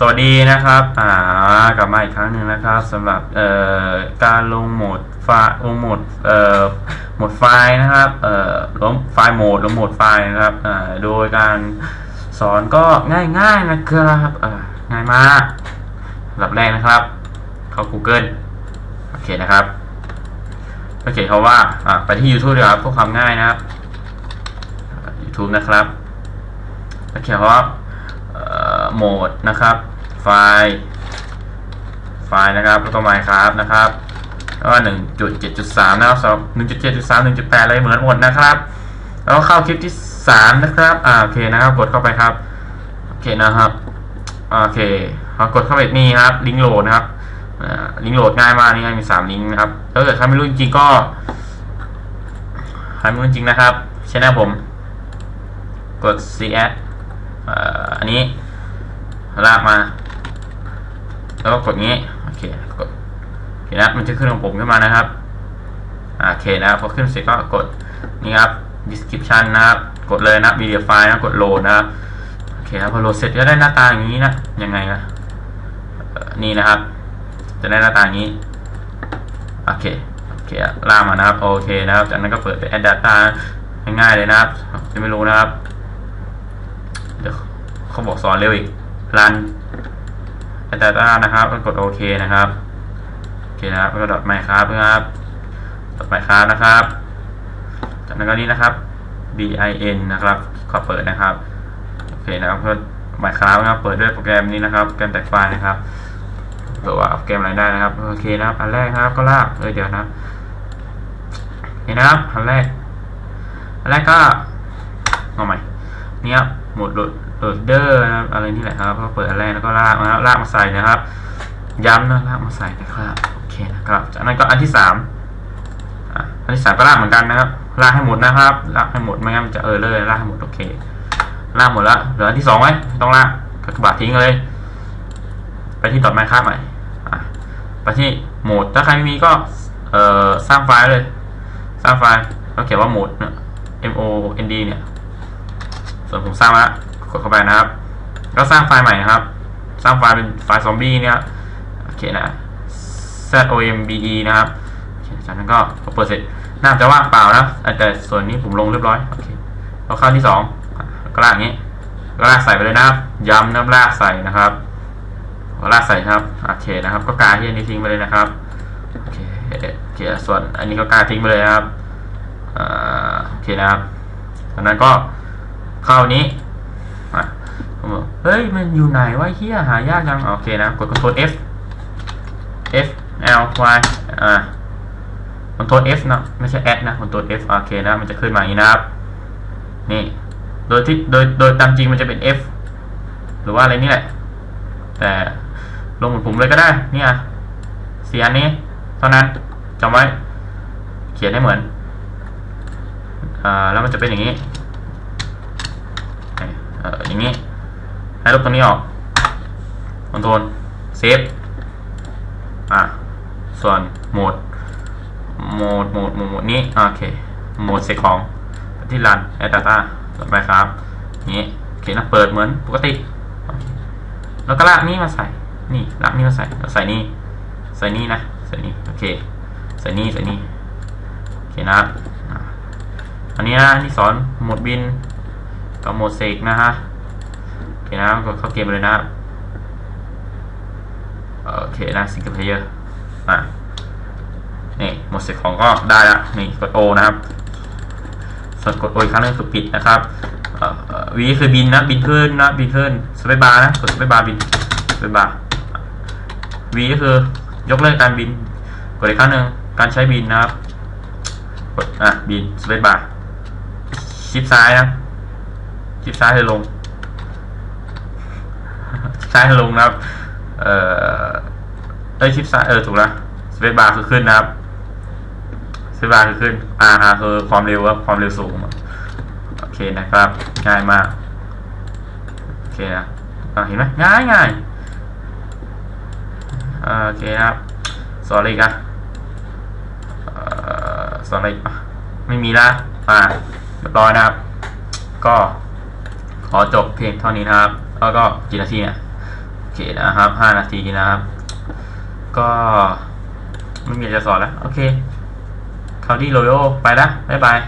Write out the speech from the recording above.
สวัสดีนะครับ อ่ากลับมาอีกครั้งหนึ่งนะครับสำหรับเอ่อการลงโหมดไฟล์ลงโหมดเอ่อโหมดไฟล์นะครับเอ่อลงไฟล์โหมดลงโหมดไฟล์นะครับอ่าโดยการสอนก็ง่ายๆนะครับอ่าง่ายมากลำดับแรกนะครับ เข้า Google โอเคนะครับโอเคเขาว่าอ่าไปที่ YouTube ดีกว่าเพื่อความง่ายนะครับ YouTube นะครับโอเคเขาว่าเอ่อโหมดนะครับ ไฟล์ไฟล์นะครับแล้วก็ Minecraft นะครับก็หนึ่งจุดเจ็ดจุดสามนะครับสำหรับหนึ่งจุดเจ็ดจุดสามหนึ่งจุดแปดอะไรเหมือนหมดนะครับ แล้วเข้าคลิปที่สามนะครับอ่าโอเคนะครับกดเข้าไปครับโอเคนะครับโอเคพอกดเข้าไปนี่ครับลิงก์โหลดนะครับลิงก์โหลดง่ายมากนี่ไงมีสามลิงก์นะครับถ้าเกิดใครไม่รู้จริงก็ใครไม่รู้จริงนะครับช่องผม กด cs เอ่ออันนี้ลากมา แล้วก็กดงี้โอเคกดโอเคนะมันจะขึ้นของผมขึ้นมานะครับโอเคนะพอขึ้นเสร็จก็กดนี่ครับ description นะครับกดเลยนะ media file นะกดโหลดนะครับโอเคนะพอโหลดเสร็จก็ได้หน้าตาอย่างนี้นะยังไงนะนี่นะครับ จะได้หน้าตาอย่างนี้โอเคโอเคอะลากมานะครับโอเคนะครับจากนั้นก็เปิดเป็น add data ง่ายๆเลยนะครับจะไม่รู้นะครับเดี๋ยวเขาบอกสอนเร็วอีกรัน data นะครับกดโอเคนะครับโอเคนะครับก็ดอทไมค์ครับนครับดอทไมค์ครับนะครับจากนั้นก็นี้นะครับ bin นะครับขอเปิดนะครับโอเคนะครับเพื่อไมค์ครับนะครับ เปิดด้วยโปรแกรมนี้นะครับโปรแกรมแตกไฟล์นะครับเผื่อว่าเอาโปรแกรมอะไรได้นะครับโอเคนะครับอันแรกนะครับก็ลากเออเดี๋ยวนะนี่นนะครับอันแรกอันแรกก็เอาใหม่เนี่ยครับหมดหลด โหลดเดอร์นะครับอะไรนี่แหละครับก็เปิดอันแรกแล้วก็ลากนะครับลากมาใส่นะครับ ย้ำนะลากมาใส่นะครับโอเคนะครับจากนั้นก็อันที่สามอันที่สามก็ลากเหมือนกันนะครับลากให้หมดนะครับลากให้หมดไม่งั้นมันจะเออเลยลากให้หมดโอเคลากหมดแล้วเหลืออันที่สองไหมต้องลากกระบาดทิ้งเลย ไปที่ต่อไม้ค่าใหม่ไปที่โหมดถ้าใครไม่มีก็เอ่อสร้างไฟล์เลยสร้างไฟล์ก็เขียนว่าโหมดเนี่ย M O N D เนี่ยส่วนผมสร้างมาแล้ว กดเข้าไปนะครับก็สร้างไฟล์ใหม่นะครับ สร้างไฟล์เป็นไฟล์ซอมบี้เนี่ยโอเคนะ Z O M B E นะครับจากนั้นก็พอเปิดเสร็จน่าจะว่างเปล่านะแต่ส่วนนี้ผมลงเรียบร้อยโอเคเราเข้าที่สองอะก็ลากอย่างนี้ก็ลากใส่ไปเลยนะครับ ย้ำน้ำลากใส่นะครับก็ลากใส่ครับโอเคนะครับ ก็กาที่อันนี้ทิ้งไปเลยนะครับโอเคโอเคส่วนอันนี้ก็กาทิ้งไปเลยนะครับโอเคนะครับจากนั้นก็เข้านี้อะผมบอก เฮ้ย มันอยู่ไหนวะเฮียหายากจัง โอเคนะ กด Ctrl F F L Y อ่าคอนโทรล F นะไม่ใช่ s นะคอนโทรล F โอเคนะ มันจะขึ้นมาอย่างนี้นะครับ นี่ โดยที่ โดย โดยตามจริงมันจะเป็น F หรือว่าอะไรนี่แหละ แต่ลงหมือนผมเลยก็ได้ เนี่ยเสียอันนี้ เท่านั้นจำไว้ เขียนให้เหมือน อ่า แล้วมันจะเป็นอย่างนี้อออย่างนี้ ลบตรงนี้ออกคอนโทรลเซฟอะส่วนโหมดโหมดโหมดโหมดนี้โอเคโหมดเสกของที่รันแอดดาต้าต่อไปครับนี้โอเคนะเปิดเหมือนปกติเคแล้วก็ลากนี้มาใส่ นี่ลากนี้มาใส่แล้วใส่นี่ใส่นี่นะใส่นี่โอเคใส่นี่ใส่นี่โอเคนะอันนี้นะที่สอนโหมดบินกับโหมดเสกนะฮะ เคนะก็เข้าเกมเลยนะครับโอเคนะซิงเกิลเพลเยอร์อะนี่หมดเสร็จของก็ได้แล้วนี่กด O นะครับส่วนกด O อีกครั้งหนึงคือปิดนะครับวีคือบินนะบินขึ้นนะบินขึ้นสเปซบาร์นะกดสเปซบาร์บินสเปซบาร์วีก็คือยกเลิกการบินกดอีกครั้งหนึ่งการใช้บินนะครับกดอะบินสเปซบาร์ชิปซ้ายนะชิปซ้ายให้ลง ซ้ายให้ลงนะครับ เอ่อเอ้ชิปซ้ายเออถูกแล้วสเปซบาร์คือขึ้นนะครับสเปซบาร์คือขึ้น R คือความเร็วครับความเร็วสูงโอเคนะครับ ง่ายมากโอเคนะอะเห็นไหมง่ายง่ายโอเคครับสอนอะไรกอะเอ่อสอนอะไรไม่มีละอ่าเรียบร้อยนะครับ ก็ขอจบเพียงเท่านี้นะครับ แล้วก็กี่นาทีเนี่ย เคเคนะครับห้านาทีนะครับ ก็ไม่มีจะสอนแล้ว โอเคคาวดี้โรโยไปละบ๊ายบาย